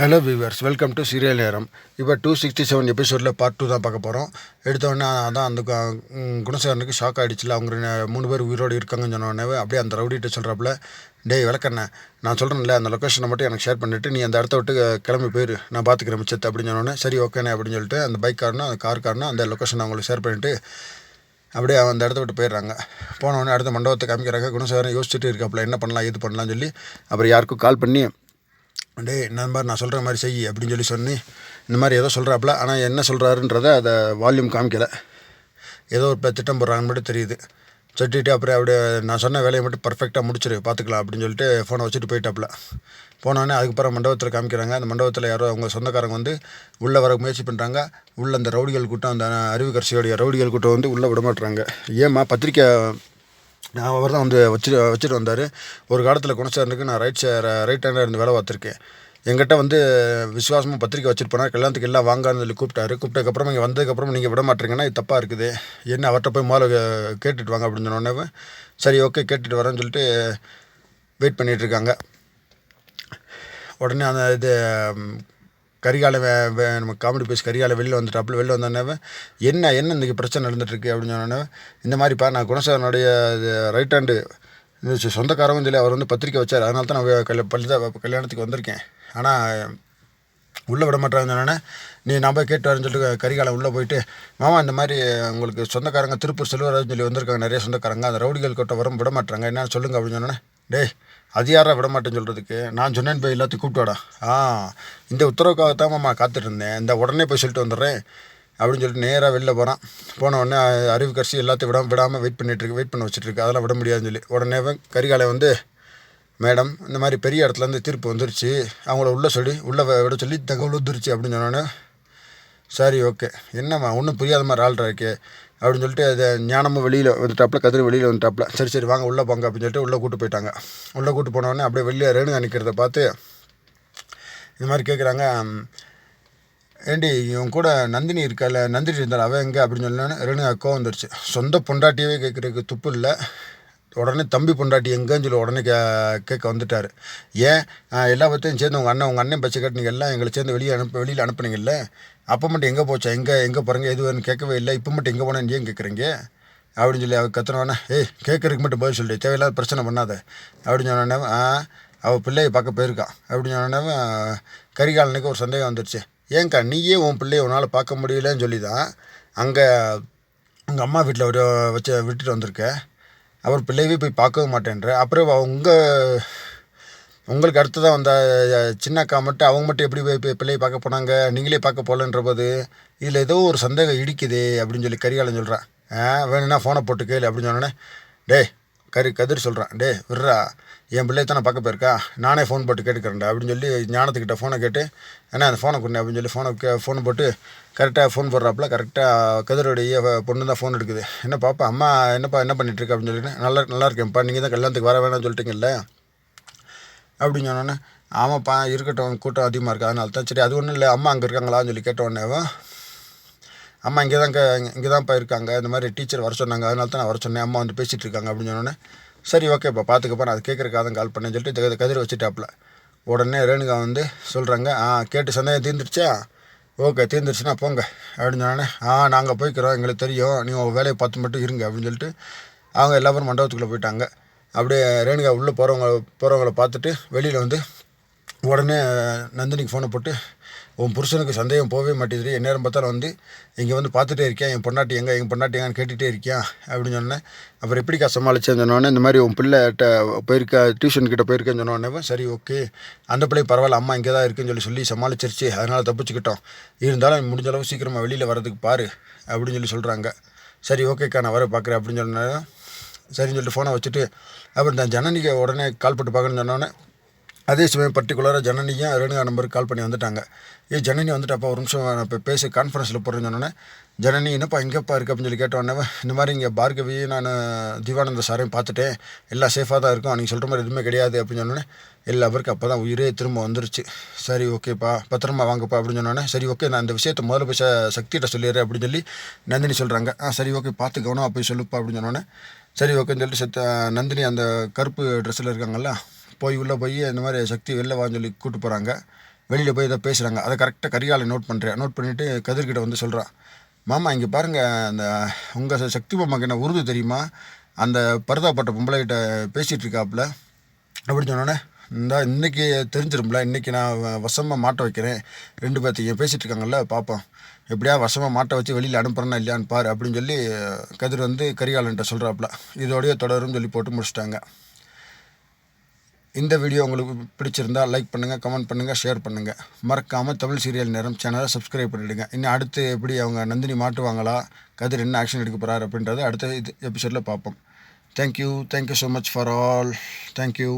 Hello viewers welcome to serial நேரம் இப்போ two sixty seven எபிசோடில் பார்ட் டூ தான் பார்க்க போகிறோம் எடுத்தோடனே அதான் அந்த குணசேகரனுக்கு ஷாக் ஆகிடுச்சுல அவங்க மூணு பேர் உயிரோடு இருக்காங்கன்னு சொன்னோடனே அப்படியே அந்த ரவுடிகிட்ட சொல்கிறாப்புல டேய் விளக்கண்ணே நான் சொல்கிறேன்ல அந்த லொக்கேஷனை மட்டும் எனக்கு ஷேர் பண்ணிவிட்டு நீ அந்த இடத்த விட்டு கிளம்பி போயிரு. நான் பார்த்துக்கிறேன் மிச்சத்தை அப்படின்னு சொன்னோன்னே சரி ஓகேண்ணே அப்படின்னு சொல்லிட்டு அந்த பைக் காரனும் அந்த கார் காரனும் அந்த லொக்கேஷனை அவங்களுக்கு ஷேர் பண்ணிவிட்டு அப்படியே அந்த இடத்த விட்டு போயிடுறாங்க. போனவொடனே அடுத்த மண்டபத்தை காமிக்கிறாங்க. குணசேகரன் யோசிச்சுட்டு இருக்காப்புல என்ன பண்ணலாம் இது பண்ணலாம்னு சொல்லி அப்புறம் யாருக்கும் கால் பண்ணி டேய் நண்பர் நான் சொல்கிற மாதிரி செய் அப்படின்னு சொல்லி சொன்னி இந்த மாதிரி ஏதோ சொல்கிறாப்புல ஆனால் என்ன சொல்கிறாருன்றத அதை வால்யூம் காமிக்கலை. ஏதோ ஒரு திட்டம் போடுறாங்கன்னு மட்டும் தெரியுது. சொல்லிட்டு அப்புறம் அப்படியே நான் சொன்ன வேலையை மட்டும் பர்ஃபெக்டாக முடிச்சிரு பார்த்துக்கலாம் அப்படின்னு சொல்லிட்டு ஃபோனை வச்சுட்டு போயிட்டாப்புல. போனோடனே அதுக்கப்புறம் மண்டபத்தில் காமிக்கிறாங்க. அந்த மண்டபத்தில் யாரோ அவங்க சொந்தக்காரங்க வந்து உள்ளே வர முயற்சி பண்ணுறாங்க உள்ளே அந்த ரவுடிகள் கூட்டம் அந்த அறிவுக்கரசியோடைய ரவுடிகள் கூட்டம் வந்து உள்ளே விட மாட்டுறாங்க ஏம்மா பத்திரிக்கை நான் அவர் தான் வந்து வச்சு வச்சுட்டு வந்தார். ஒரு காலத்தில் குணசாரனுக்கு நான் ரைட் சே ரைட் ஹேண்டாக இருந்து வேலை பார்த்துருக்கேன். எங்கிட்ட வந்து விசுவாசமாக பத்திரிக்கை வச்சுட்டு போனார். கல்யாணத்துக்கு எல்லாம் வாங்கான்னு சொல்லி கூப்பிட்டாரு. கூப்பிட்டதுக்கப்புறம் இங்கே வந்ததுக்கப்புறம் நீங்கள் விட மாட்டீங்கன்னா இது தப்பாக இருக்குது. என்ன அவர்கிட்ட போய் முதல்ல கேட்டுட்டு வாங்க அப்படின்னு சொன்னோடனே சரி ஓகே கேட்டுட்டு வரேன்னு சொல்லிட்டு வெயிட் பண்ணிகிட்ருக்காங்க உடனே அந்த இது கரிகால நம்ம காமெடி பேசி கரிகால வெளியில் வந்துட்டாப்புல வெளில வந்தோடனே என்ன என்ன இன்றைக்கி பிரச்சனை நடந்துட்டுருக்கு அப்படின்னு சொன்னோன்னே இந்த மாதிரிப்பா நான் குணசேகரனுடைய ரைட் ஹேண்டு சொந்தக்காரவும் சொந்தக்காரங்க சொல்லி அவர் வந்து பத்திரிக்கை வச்சார். அதனால தான் நான் கல் பள்ளி கல்யாணத்துக்கு வந்திருக்கேன். ஆனால் உள்ளே விட மாட்டாங்கன்னு நீ நான் போய் கேட்டு வரேன்னு சொல்லிட்டு கரிகாலம் உள்ளே போயிட்டு மாமா இந்த மாதிரி உங்களுக்கு சொந்தக்காரங்க திருப்பூர் செல்வராஜ் சொல்லி வந்திருக்காங்க நிறைய சொந்தக்காரங்க. அந்த ரவுடிகள் கொட்ட வரும் விட மாட்டாங்க. என்னென்னு சொல்லுங்க அப்படின்னு சொன்னோன்னே டேய் அது யாரா விட மாட்டேன்னு சொல்கிறதுக்கு நான் சொன்னேன்னு போய் எல்லாத்தையும் கூப்பிட்டு ஆ இந்த உத்தரவுக்காகத்தான் மாமா காத்துட்டு இருந்தேன். இந்த உடனே போய் சொல்லிட்டு வந்துடுறேன். அப்படின்னு சொல்லிட்டு நேராக வெளில போகிறான் போன உடனே அறிவு கரிசி எல்லாத்தையும் விட விடாமல் வெயிட் பண்ணிகிட்ருக்கு வெயிட் பண்ண வச்சுட்டுருக்கு அதெல்லாம் விட முடியாதுன்னு சொல்லி. உடனே கரிகாலை வந்து மேடம் இந்த மாதிரி பெரிய இடத்துலேருந்து தீர்ப்பு வந்துருச்சு. அவங்கள உள்ளே சொல்லி உள்ளே விட சொல்லி தகவல் வந்துருச்சு அப்படின்னு சொன்னோன்னே சரி ஓகே என்னம்மா ஒன்றும் புரியாத மாதிரி ஆள்றா இருக்கே. அப்படின்னு சொல்லிட்டு அது ஞானமும் வெளியில் வந்துட்டாப்புல கதிர் வெளியில் வந்துட்டாப்புல. சரி சரி வாங்க உள்ளே போங்க அப்படின்னு சொல்லிட்டு உள்ளே கூட்டு போயிட்டாங்க. உள்ளே கூட்டு போனோடனே அப்படியே வெளியே ரேணுகா நிற்கிறத பார்த்து இந்த மாதிரி கேட்குறாங்க ஏண்டி இவன் கூட நந்தினி இருக்கல நந்தினி இருந்தால் அவன் எங்கே? அப்படின்னு சொன்னோன்னே ரேணுகா கோவம் வந்துருச்சு. சொந்த பொண்டாட்டியவே கேட்குறதுக்கு துப்பு இல்லை. உடனே தம்பி பொண்டாட்டி எங்கேன்னு சொல்லி உடனே கே கேட்க வந்துட்டார். ஏன்? எல்லாத்தையும் எல்லா சேர்ந்து உங்கள் அண்ணன் உங்கள் அண்ணன் பச்சை கட்டினீங்க எல்லாம் எங்களை சேர்ந்து வெளியே அனுப்ப வெளியில் அனுப்புனீங்கல்ல? அப்போ மட்டும் எங்கே போச்சா? எங்கே எங்கே போகிறீங்க எது கேட்கவே இல்லை. இப்போ மட்டும் எங்கே போனேன்னு ஏன் கேட்குறீங்க? அப்படின்னு சொல்லி அவள் கத்துனவொன்னே ஏய் கேட்குறதுக்கு மட்டும் பதில் சொல்லி தேவையில்லாத பிரச்சனை பண்ணாத. அப்படின்னு சொன்னோடனே அவள் பிள்ளையை பார்க்க போயிருக்கான் அப்படின்னு சொன்னோடனே கரிகாலனுக்கு ஒரு சந்தேகம் வந்துடுச்சு ஏன்க்கா நீயே உன் பிள்ளையை உன்னால் பார்க்க முடியலன்னு சொல்லி தான் அங்கே உங்கள் அம்மா வீட்டில் ஒரு வச்சு விட்டுட்டு வந்திருக்க? அவர் பிள்ளையவே போய் பார்க்கவும் மாட்டேன்ற அப்புறம் உங்கள் உங்களுக்கு அடுத்ததாக வந்த அஹ், சின்ன அக்கா மட்டும் அவங்க மட்டும் எப்படி போய் பிள்ளையை பார்க்க போனாங்க? நீங்களே பார்க்க போகலன்ற போது இதில் ஏதோ ஒரு சந்தேகம் இடிக்குதே அப்படின்னு சொல்லி கரிகாலன் சொல்கிறான் ஆ வேணும்னா ஃபோனை போட்டு கேளு அப்படின்னு சொன்னோன்னே டேய் கரி கதிர் சொல்கிறான் டே விட்றா. என் பிள்ளையை தானே பார்க்க போயிருக்கா? நானே ஃபோன் போட்டு கேட்டுக்கிறேன்டா அப்படின்னு சொல்லி ஞானத்துக்கிட்ட ஃபோனை கேட்டு ஏன்னா அந்த ஃபோனை கொண்டு அப்படின்னு சொல்லி ஃபோனை கே ஃபோன் போட்டு கரெக்டாக ஃபோன் போடுறாப்புல கரெக்டாக கதிரோடைய பொண்ணு தான் ஃபோன் எடுக்குது. என்ன பாப்பா அம்மா என்னப்பா என்ன பண்ணிட்டுருக்கா அப்படின்னு சொல்லிட்டு நல்லா நல்லா இருக்கேன்ப்பா நீங்கள் தான் கல்யாணத்துக்கு வர வேணாம்னு சொல்லிட்டீங்கல்ல? அப்படின்னு சொன்னோன்னே ஆமாப்பா இருக்கட்டும் கூட்டம் அதிகமாக இருக்குது அதனால தான். சரி அது ஒன்றும் இல்லை அம்மா அங்கே இருக்காங்களான்னு சொல்லி கேட்ட அம்மா இங்கே தான் இங்கே தான்ப்பா இருக்காங்க இந்த மாதிரி டீச்சர் வர சொன்னாங்க அதனால தான் நான் வர சொன்னேன் அம்மா வந்து பேசிகிட்டு இருக்காங்க அப்படின்னு சொன்னோன்னே சரி ஓகேப்பா பார்த்துக்கப்பா நான் அது கேட்குறக்காக தான் கால் பண்ணேன்னு சொல்லிட்டு கதிர் வச்சுட்டாப்புல. உடனே ரேணுகா வந்து சொல்கிறாங்க ஆ கேட்டு சந்தேகம் தீர்ந்துருச்சா? ஓகே தீர்ந்துருச்சுன்னா போங்க அப்படின்னு சொன்னோன்னே ஆ நாங்கள் போய்க்கிறோம் எங்களுக்கு தெரியும் நீங்கள் உங்கள் வேலையை பார்த்து மட்டும் இருங்க அப்படின்னு சொல்லிட்டு அவங்க எல்லாரும் மண்டபத்துக்குள்ளே போயிட்டாங்க. அப்படியே ரேணுகா உள்ளே போகிறவங்க போகிறவங்கள பார்த்துட்டு வெளியில் வந்து உடனே நந்தினிக்கு ஃபோனை போட்டு உன் புருஷனுக்கு சந்தேகம் போகவே மாட்டேங்குது. எந்நேரம் பார்த்தாலும் வந்து இங்கே வந்து பார்த்துட்டே இருக்கேன் என் பொண்டாட்டி எங்கே? எங்கள் பொண்டாட்டி எங்கன்னு கேட்டுகிட்டே இருக்கேன் அப்படின்னு சொன்னேன். அப்புறம் எப்படிக்கா சமாளிச்சேன்னு சொன்னோடனே இந்த மாதிரி உன் பிள்ளைகிட்ட போயிருக்க டியூஷன் கிட்ட போயிருக்கேன்னு சொன்னோடனே சரி ஓகே அந்த பிள்ளை பரவாயில்ல அம்மா இங்கே தான் இருக்குன்னு சொல்லி சொல்லி சமாளிச்சிருச்சு. அதனால் தப்பிச்சுக்கிட்டோம். இருந்தாலும் முடிஞ்சளவு சீக்கிரமாக வெளியில் வரதுக்கு பாரு அப்படின்னு சொல்லி சொல்கிறாங்க சரி ஓகேக்கா நான் வர பார்க்குறேன் அப்படின்னு சொன்னேன் சரின்னு சொல்லிட்டு ஃபோனை வச்சுட்டு அப்புறம் தான் ஜனனிக்கு உடனே கால் போட்டு பார்க்கணும்னு சொன்னோன்னே அதே சமயம் பர்டிகுலராக ஜனனியும் ரேணுகா நம்பருக்கு கால் பண்ணி வந்துட்டாங்க. ஏ ஜனனி வந்துட்டாப்பா ஒரு நிமிஷம் நான் இப்போ பேசி கான்ஃபரன்ஸில் போடுறேன்னு சொன்னோன்னே ஜனனி என்னப்பா எங்கேப்பா இருக்கு? அப்படின்னு சொல்லி கேட்டோன்னே இந்த மாதிரி இங்கே பார்கவி நான் திவானந்த சாரையும் பார்த்துட்டேன். எல்லாம் சேஃபாக தான் இருக்கும். நீங்கள் சொல்கிற மாதிரி எதுவுமே கிடையாது. அப்படின்னு சொன்னோன்னே எல்லா பேருக்கு அப்போ தான் உயிரே திரும்ப வந்துருச்சு. சரி ஓகேப்பா பத்திரமா வாங்கப்பா. அப்படின்னு சொன்னோன்னே சரி ஓகே நான் இந்த விஷயத்தை முதல்ல போய் சக்திகிட்ட சொல்லிடுறேன். அப்படின்னு சொல்லி நந்தினி சொல்கிறாங்க ஆ சரி ஓகே பார்த்து கவனமாக போய் சொல்லுப்பா. அப்படின்னு சொன்னோன்னே சரி ஓகேன்னு சொல்லிட்டு செத்த நந்தினி அந்த கருப்பு ட்ரெஸ்ஸில் இருக்காங்கல்ல போய் உள்ளே போய் இந்த மாதிரி சக்தி வெளில வான்னு சொல்லி கூப்பிட்டு போகிறாங்க வெளியில் போய் ஏதோ பேசுகிறாங்க அதை கரெக்டாக கரிகாலை நோட் பண்ணுறேன் நோட் பண்ணிவிட்டு கதிர்கிட்ட வந்து சொல்கிறான் மாமா இங்கே பாருங்கள் அந்த உங்கள் சக்தி மாமாக்கு என்ன உருது தெரியுமா? அந்த பரதாப்பட்ட பொம்பளைகிட்ட பேசிகிட்டு இருக்காப்புல அப்படின்னு சொன்னோன்னே இந்த இன்றைக்கி தெரிஞ்சிரும்ல. இன்றைக்கி நான் வசமாக மாட்ட வைக்கிறேன். ரெண்டு பேர்த்தையும் பேசிகிட்டு இருக்காங்கல்ல பார்ப்போம் எப்படியா வசமாக மாட்ட வச்சு வெளியில் அனுப்புகிறேன்னா இல்லையான்னு பாரு. அப்படின்னு சொல்லி கதிர் வந்து கரிகாலன்ட்ட சொல்கிறாப்புல இதோடய தொடரும் சொல்லி போட்டு முடிச்சிட்டாங்க. இந்த வீடியோ உங்களுக்கு பிடிச்சிருந்தா லைக் பண்ணுங்கள் கமெண்ட் பண்ணுங்கள் ஷேர் பண்ணுங்கள் மறக்காமல் தமிழ் சீரியல் நேரம் சேனலை சப்ஸ்கிரைப் பண்ணிவிடுங்க இன்னும் அடுத்து எப்படி அவங்க நந்தினி மாட்டுவாங்களா கதிர் என்ன ஆக்ஷன் எடுக்க போகிறார் அப்படின்றத அடுத்த இது எபிசோடில் பார்ப்போம். Thank you thank you so much for all thank you